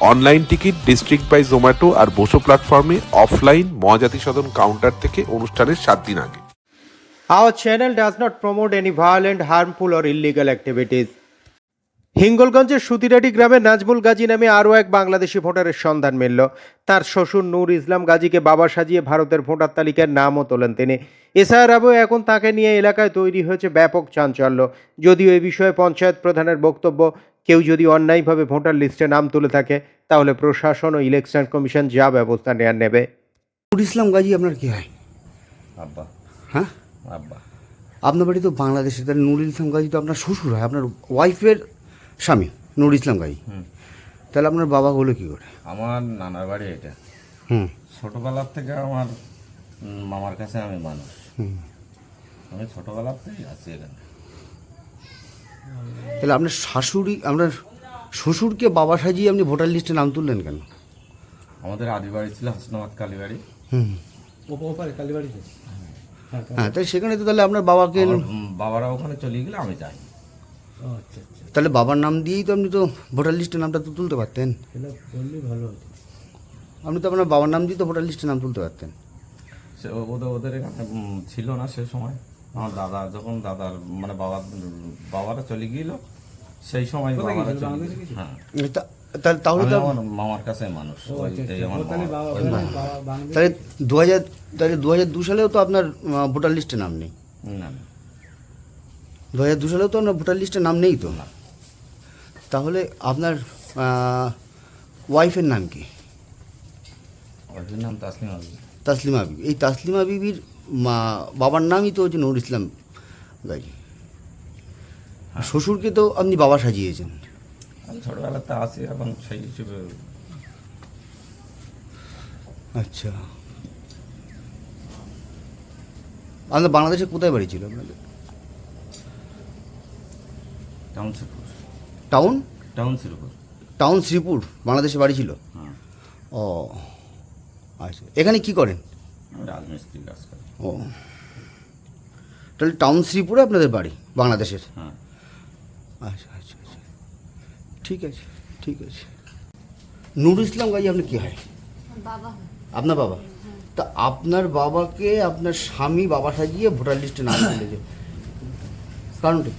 Online ticket District by Zomato আর বসো প্ল্যাটফর্মে offline Mahajati সদন counter থেকে অনুষ্ঠানের সাত দিন আগে। Our channel does not promote any violent, harmful, or illegal activities. হিঙ্গলগঞ্জের Sutirati গ্রামে নাজমুল গাজী নামে আরও এক বাংলাদেশি ভোটারের সন্ধান মিলল। তার শ্বশুর নূর ইসলাম গাজীকে বাবা সাজিয়ে ভারতের ভোটার তালিকার নামও তোলেন তিনি। এছাড়াও এখন তাকে নিয়ে এলাকায় তৈরি হয়েছে ব্যাপক চাঞ্চল্য। যদিও এ বিষয়ে পঞ্চায়েত প্রধানের বক্তব্য কেউ যদি অন্যায়ভাবে ভোটার লিস্টে নাম তুলে থাকে তাহলে প্রশাসন ও ইলেকশন কমিশন যা ব্যবস্থা নেওয়ার নেবে। নুর ইসলাম গাজী আপনার কি হয়? আব্বা। হ্যাঁ? আব্বা। আপনার বাড়ি তো বাংলাদেশে তাহলে নুর ইসলাম গাজী তো আপনার শ্বশুর হয় আপনার ওয়াইফের স্বামী নুর ইসলাম গাজী। তাহলে আপনার বাবা হলো কি করে? আমার নানার বাড়ি এটা। হুম। ছোটবেলার থেকে আমার মামার কাছে আমি মানুষ। আমি ছোটবেলার থেকেই আছি এখানে। তাহলে আপনার শাশুড়ি আপনার শ্বশুরকে বাবা সাজিয়ে আপনি ভোটার লিস্টে নাম তুললেন কেন? আমাদের আদি বাড়ি ছিল হাসনাবাদ কালীবাড়ি। হুম। হ্যাঁ তাই সেখানে তো তাহলে আপনার বাবাকে বাবারা ওখানে চলে গেলে আমি যাই। তাহলে বাবার নাম দিয়েই তো আপনি তো ভোটার লিস্টে নামটা তো তুলতে পারতেন। আপনি তো আপনার বাবার নাম দিয়ে তো ভোটার লিস্টে নাম তুলতে পারতেন। ওদের ওদের ছিল না সে সময়। আমার দাদা যখন দাদার মানে বাবা বাবারা চলে গেল সেই সময় বাবারা চলে হ্যাঁ। তাহলে তাহলে আমি তো আমার মামার কাছে মানুষ ওই এই আমার মামা, ওই মামা। তাহলে দু হাজার তাহলে দু হাজার দু সালেও তো আপনার আহ, ভোটার লিস্টে নাম নেই। না না, দু হাজার দু সালেও তো আপনার ভোটার লিস্টে নাম নেই তো? না। তাহলে আপনার ওয়াইফের নাম কি? ওর নাম তাসলিম আলী তাসলিমা বিবি। এই তাসলিমা বিবির মা বাবার নামই তো হচ্ছে নুর ইসলাম গাজী শ্বশুরকে তো আপনি বাবা সাজিয়েছেন। ছোটবেলাতে আসি এখন সেই হিসেবে আচ্ছা। আপনার বাংলাদেশে কোথায় বাড়ি ছিল আপনাদের? Town Sreepur. Town? Town Sreepur. Town Sreepur বাংলাদেশে বাড়ি ছিল? হ্যাঁ। ও। আচ্ছা এখানে কি করেন? রাজমিস্ত্রি কাজ করি। ও। তাহলে টাউন শ্রীপুরে আপনাদের বাড়ি বাংলাদেশের? হ্যাঁ। আচ্ছা আচ্ছা আচ্ছা। ঠিক আছে ঠিক আছে। নুর ইসলাম গাজী আপনার কী হয়? বাবা আপনার বাবা? তা আপনার বাবাকে আপনার স্বামী বাবা সাজিয়ে ভোটার লিস্টে নাম তুলেছে কারণটা?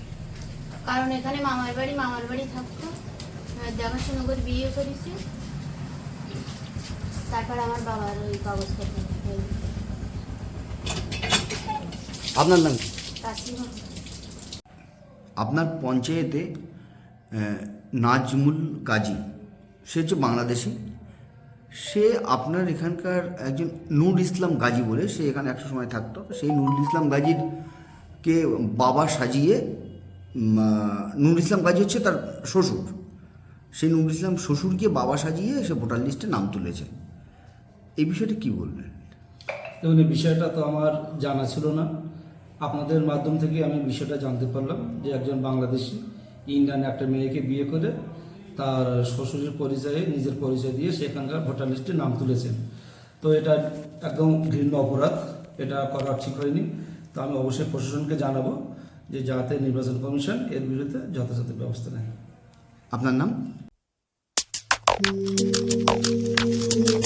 কারণ এখানে মামার বাড়ি মামার বাড়ি থাকতো। দেখাশোনা করে বিয়ে করেছি। তারপর আমার বাবার ওই আপনার নাম কি? আপনার পঞ্চায়েতে নাজমুল গাজী সে হচ্ছে বাংলাদেশি। সে আপনার এখানকার একজন নূর ইসলাম গাজী বলে সে এখানে একশো সময় থাকতো। সেই নূর ইসলাম গাজীর কে বাবা সাজিয়ে নূর ইসলাম গাজী হচ্ছে তার শ্বশুর। সেই নূর ইসলাম শ্বশুরকে বাবা সাজিয়ে সে ভোটার লিস্টে নাম তুলেছে। এই বিষয়টা কি বলবেন? দেখুন, এই বিষয়টা তো আমার জানা ছিল না। আপনাদের মাধ্যম থেকে আমি বিষয়টা জানতে পারলাম যে একজন বাংলাদেশি, ইন্ডিয়ান একটা মেয়েকে বিয়ে করে তার শ্বশুরের পরিচয়ে, নিজের পরিচয় দিয়ে সেখানকার ভোটার লিস্টে নাম তুলেছেন। তো এটা একদম ঘৃণ্য অপরাধ। এটা করা ঠিক হয়নি। তো আমি অবশ্যই প্রশাসনকে জানাব যে যাতে নির্বাচন কমিশন এর বিরুদ্ধে যথাযথ ব্যবস্থা নেয়। আপনার নাম?